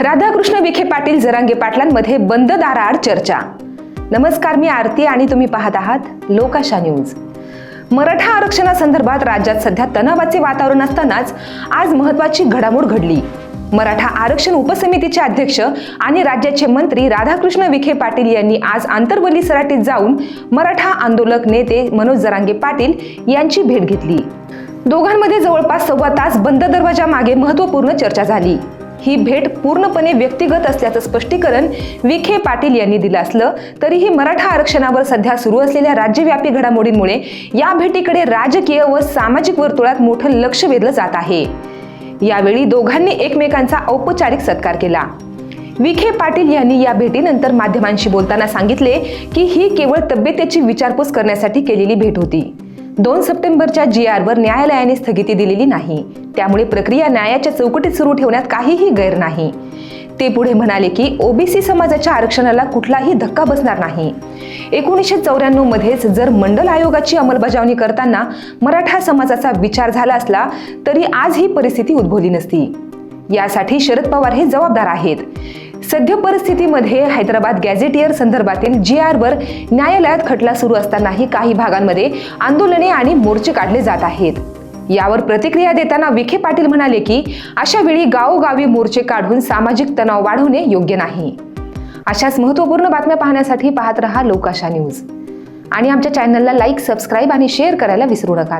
राधाकृष्ण विखे पाटील जरांगे पाटलांमध्ये बंद दाराआड चर्चा. नमस्कार मी आरती आणि तुम्ही पाहत आहात लोकाशा न्यूज. मराठा आरक्षणासंदर्भात राज्यात सध्या तणावाचे वातावरण असतानाच आज महत्वाची घडामोड घडली. मराठा आरक्षण उपसमितीचे अध्यक्ष आणि राज्याचे मंत्री राधाकृष्ण विखे पाटील यांनी आज आंतरवली सराटीत जाऊन मराठा आंदोलक नेते मनोज जरांगे पाटील यांची भेट घेतली. दोघांमध्ये जवळपास सव्वा तास बंद दरवाजा मागे महत्त्वपूर्ण चर्चा झाली. ही भेट पूर्णपणे व्यक्तिगत असल्याचं स्पष्टीकरण विखे पाटील यांनी दिलं असलं तरीही मराठा आरक्षणावर सध्या सुरू असलेल्या राज्यव्यापी घडामोडींमुळे या भेटीकडे राजकीय व सामाजिक वर्तुळात मोठं लक्ष वेधलं जात आहे. यावेळी दोघांनी एकमेकांचा औपचारिक सत्कार केला. विखे पाटील यांनी या भेटीनंतर माध्यमांशी बोलताना सांगितले की ही केवळ तब्येतीची विचारपूस करण्यासाठी केलेली भेट होती. दोन सप्टेंबरच्या जी आरवर न्यायालयाने स्थगिती दिलेली नाही. त्यामुळे प्रक्रिया न्यायाच्या चौकटीत सुरू ठेवण्यात काहीही गैर नाही. ते पुढे म्हणाले की ओबीसी समाजाच्या आरक्षणाला कुठलाही धक्का बसणार नाही. एकोणीसशे चौऱ्याण्णव मध्येच जर मंडल आयोगाची अंमलबजावणी करताना मराठा समाजाचा विचार झाला असला तरी आज ही परिस्थिती उद्भवली नसती. यासाठी शरद पवार हे जबाबदार आहेत. सध्या परिस्थितीमध्ये हैदराबाद गॅझेटियर संदर्भातील जी आरवर न्यायालयात खटला सुरू असतानाही काही भागांमध्ये आंदोलने आणि मोर्चे काढले जात आहेत. यावर प्रतिक्रिया देताना विखे पाटील म्हणाले की अशा वेळी गावोगावी मोर्चे काढून सामाजिक तणाव वाढवणे योग्य नाही. अशाच महत्त्वपूर्ण बातम्या पाहण्यासाठी पाहत रहा लोकाशा न्यूज. आणि आमच्या चॅनलला लाईक सबस्क्राईब आणि शेअर करायला विसरू नका.